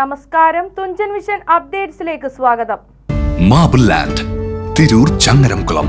നമസ്കാരം. തുഞ്ചൻ വിഷൻ അപ്ഡേറ്റ്സിലേക്ക് സ്വാഗതം. Marble land Tirur Changaramkulam.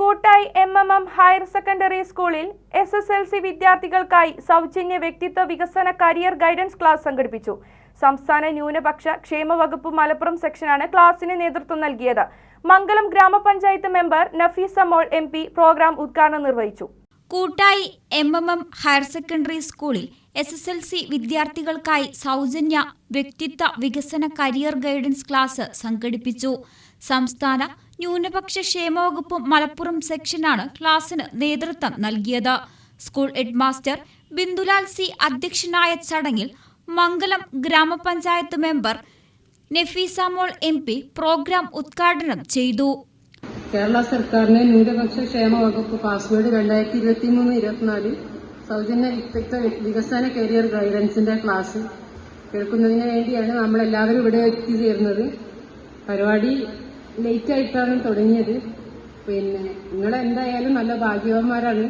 Koottayi M M M higher secondary സ്കൂളിൽ എസ് എസ് എൽ സി വിദ്യാർത്ഥികൾക്കായി സൗജന്യ വ്യക്തിത്വ വികസന കരിയർ ഗൈഡൻസ് ക്ലാസ് സംഘടിപ്പിച്ചു. സംസ്ഥാന ന്യൂനപക്ഷ ക്ഷേമ വകുപ്പ് മലപ്പുറം സെക്ഷനാണ് ക്ലാസിന് നേതൃത്വം നൽകിയത്. മംഗലം ഗ്രാമപഞ്ചായത്ത് member Nafeesa Mol M P program ഉദ്ഘാടനം നിർവഹിച്ചു. Koottayi M M M higher secondary സ്കൂളിൽ എസ് എസ് എൽ സി വിദ്യാർത്ഥികൾക്കായി സൗജന്യ വ്യക്തിത്വ വികസന കരിയർ ഗൈഡൻസ് ക്ലാസ് സംഘടിപ്പിച്ചു. സംസ്ഥാന ന്യൂനപക്ഷ ക്ഷേമവകുപ്പ് മലപ്പുറം സെക്ഷനാണ് ക്ലാസ്സിന് നേതൃത്വം നൽകിയത്. സ്കൂൾ ഹെഡ്മാസ്റ്റർ ബിന്ദുലാൽ സി അധ്യക്ഷനായ ചടങ്ങിൽ മംഗലം ഗ്രാമപഞ്ചായത്ത് member Nafeesa Mol M program ഉദ്ഘാടനം ചെയ്തു. കേരള സർക്കാരിന്റെ ന്യൂനപക്ഷ ക്ഷേമ വകുപ്പ് പാസ്വേഡ് രണ്ടായിരത്തി ഇരുപത്തി മൂന്ന് ഇരുപത്തിനാല് സൗജന്യ വ്യക്തിത്വ വികസന കരിയർ ഗൈഡൻസിന്റെ ക്ലാസ് കേൾക്കുന്നതിന് വേണ്ടിയാണ് നമ്മളെല്ലാവരും ഇവിടെ എത്തിച്ചേർന്നത്. പരിപാടി ലേറ്റ് ആയിട്ടാണ് തുടങ്ങിയത്. പിന്നെ നിങ്ങൾ എന്തായാലും നല്ല ഭാഗ്യവാന്മാരാണ്.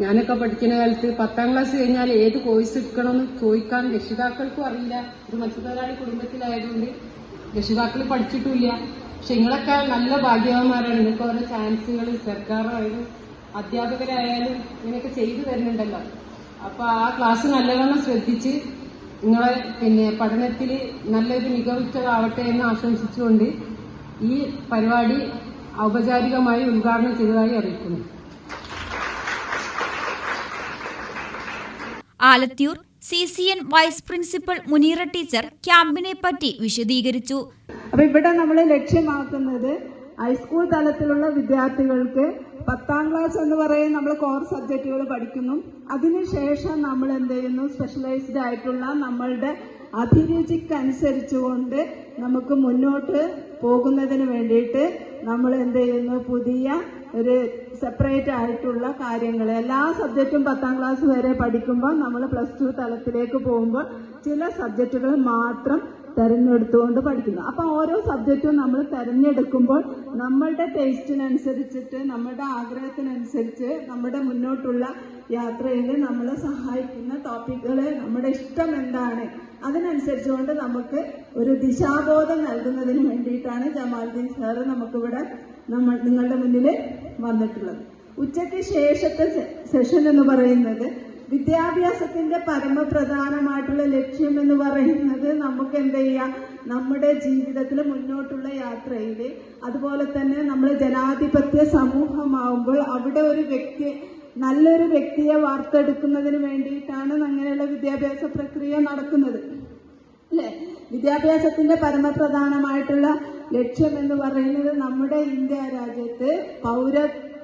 ഞാനൊക്കെ പഠിക്കുന്ന കാലത്ത് പത്താം ക്ലാസ് കഴിഞ്ഞാൽ ഏത് കോഴ്സ് എടുക്കണമെന്ന് ചോദിക്കാൻ രക്ഷിതാക്കൾക്കും അറിയില്ല. ഒരു മത്സ്യത്തൊഴിലാളി കുടുംബത്തിലായതുകൊണ്ട് രക്ഷിതാക്കൾ പഠിച്ചിട്ടില്ല പക്ഷെ നിങ്ങളൊക്കെ നല്ല ഭാഗ്യവാന്മാരാണ്. നിങ്ങൾക്ക് ഓരോ ചാൻസുകൾ സർക്കാരായാലും അധ്യാപകരായാലും ഇങ്ങനെയൊക്കെ ചെയ്തു തരുന്നുണ്ടല്ലോ. അപ്പൊ ആ ക്ലാസ് നല്ലവണ്ണം ശ്രദ്ധിച്ച് നിങ്ങളെ പിന്നെ പഠനത്തിൽ നല്ലൊരു മികവുറ്റതാവട്ടെ എന്ന് ആശംസിച്ചുകൊണ്ട് ഈ പരിപാടി ഔപചാരികമായി ഉദ്ഘാടനം ചെയ്തതായി അറിയിക്കുന്നു. Alathiyur C C N vice principal Muneera teacher ക്യാമ്പിനെ പറ്റി വിശദീകരിച്ചു. അപ്പൊ ഇവിടെ നമ്മൾ ലക്ഷ്യമാക്കുന്നത് ഹൈസ്കൂൾ തലത്തിലുള്ള വിദ്യാർത്ഥികൾക്ക് പത്താം ക്ലാസ് എന്ന് പറയുന്ന നമ്മൾ കോർ സബ്ജക്റ്റുകൾ പഠിക്കുന്നു. അതിനുശേഷം നമ്മൾ എന്ത് ചെയ്യുന്നു? സ്പെഷ്യലൈസ്ഡ് ആയിട്ടുള്ള നമ്മളുടെ അഭിരുചിക്കനുസരിച്ചുകൊണ്ട് നമുക്ക് മുന്നോട്ട് പോകുന്നതിന് വേണ്ടിയിട്ട് നമ്മൾ എന്ത് ചെയ്യുന്നു? പുതിയ ഒരു സെപ്പറേറ്റ് ആയിട്ടുള്ള കാര്യങ്ങൾ എല്ലാ സബ്ജക്റ്റും പത്താം ക്ലാസ് വരെ പഠിക്കുമ്പോൾ നമ്മൾ പ്ലസ് ടു തലത്തിലേക്ക് പോകുമ്പോൾ ചില സബ്ജക്റ്റുകൾ മാത്രം തെരഞ്ഞെടുത്തുകൊണ്ട് പഠിക്കുന്നു. അപ്പൊ ഓരോ സബ്ജക്റ്റും നമ്മൾ തെരഞ്ഞെടുക്കുമ്പോൾ നമ്മളുടെ ടേസ്റ്റിനനുസരിച്ചിട്ട് നമ്മളുടെ ആഗ്രഹത്തിനനുസരിച്ച് നമ്മുടെ മുന്നോട്ടുള്ള യാത്രയിൽ നമ്മളെ സഹായിക്കുന്ന ടോപ്പിക്കുകൾ നമ്മുടെ ഇഷ്ടം എന്താണ്? അതിനനുസരിച്ചുകൊണ്ട് നമുക്ക് ഒരു ദിശാബോധം നൽകുന്നതിന് വേണ്ടിയിട്ടാണ് ജമാൽദീൻ സാറ് നമുക്കിവിടെ നമ്മൾ നിങ്ങളുടെ മുന്നിൽ വന്നിട്ടുള്ളത്. ഉച്ചയ്ക്ക് ശേഷത്തെ സെഷൻ എന്ന് പറയുന്നത് വിദ്യാഭ്യാസത്തിന്റെ പരമപ്രധാനമായിട്ടുള്ള ലക്ഷ്യം എന്ന് പറയുന്നത് നമുക്ക് എന്ത് ചെയ്യാം? നമ്മുടെ ജീവിതത്തിൽ മുന്നോട്ടുള്ള യാത്രയിൽ അതുപോലെ തന്നെ നമ്മൾ ജനാധിപത്യ സമൂഹമാവുമ്പോൾ അവിടെ ഒരു വ്യക്തി നല്ലൊരു വ്യക്തിയെ വാർത്തെടുക്കുന്നതിന് വേണ്ടിയിട്ടാണ് അങ്ങനെയുള്ള വിദ്യാഭ്യാസ പ്രക്രിയ നടക്കുന്നത്. അല്ലേ? വിദ്യാഭ്യാസത്തിന്റെ പരമപ്രധാനമായിട്ടുള്ള ലക്ഷ്യം എന്ന് പറയുന്നത് നമ്മുടെ ഇന്ത്യ രാജ്യത്ത് പൗര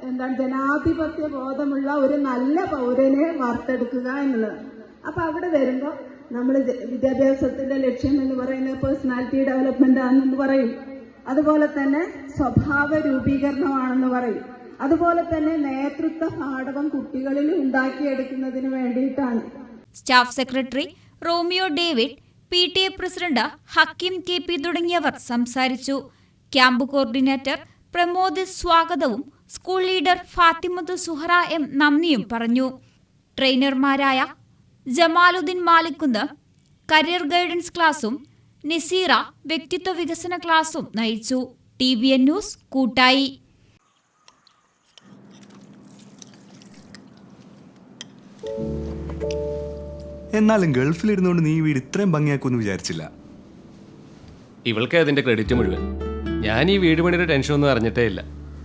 എന്താണ് ജനാധിപത്യ ബോധമുള്ള ഒരു നല്ല പൗരനെ വാർത്തെടുക്കുക എന്നുള്ളതാണ് അപ്പൊ അവിടെ വരുമ്പോൾ നമ്മൾ വിദ്യാഭ്യാസത്തിന്റെ ലക്ഷ്യം എന്ന് പറയുന്നത് പേഴ്സണാലിറ്റി ഡെവലപ്മെന്റ് ആണെന്ന് പറയും. അതുപോലെ തന്നെ സ്വഭാവ രൂപീകരണമാണെന്ന് പറയും. അതുപോലെ തന്നെ നേതൃത്വ പാഠകം കുട്ടികളിൽ ഉണ്ടാക്കിയെടുക്കുന്നതിന് വേണ്ടിയിട്ടാണ്. Staff secretary Romeo David P T A president Hakim K P തുടങ്ങിയവർ സംസാരിച്ചു. ക്യാമ്പ് കോർഡിനേറ്റർ പ്രമോദ് സ്വാഗതവും school leader Fathimath Suhara M നന്ദിയും പറഞ്ഞു. ട്രെയിനർമാരായ ജമാലുദ്ദീൻ മാലിക്കുന്ന് കരിയർ ഗൈഡൻസ് ക്ലാസും നിസീറ വ്യക്തിത്വ വികസന ക്ലാസും നയിച്ചു. ടി വി എൻ ന്യൂസ് കൂട്ടായി. എന്നാലും ഗൾഫിലിരുന്നുകൊണ്ട് നീ ഈ വീട് ഇത്രയും ഭംഗിയാക്കുമെന്ന് വിചാരിച്ചില്ല. ഇവൾക്ക് അതിന്റെ ക്രെഡിറ്റ് മുഴുവൻ. ഞാൻ ഈ വീട് പണിയുടെ ടെൻഷൻ ഒന്നും അറിഞ്ഞിട്ടേ ഇല്ല.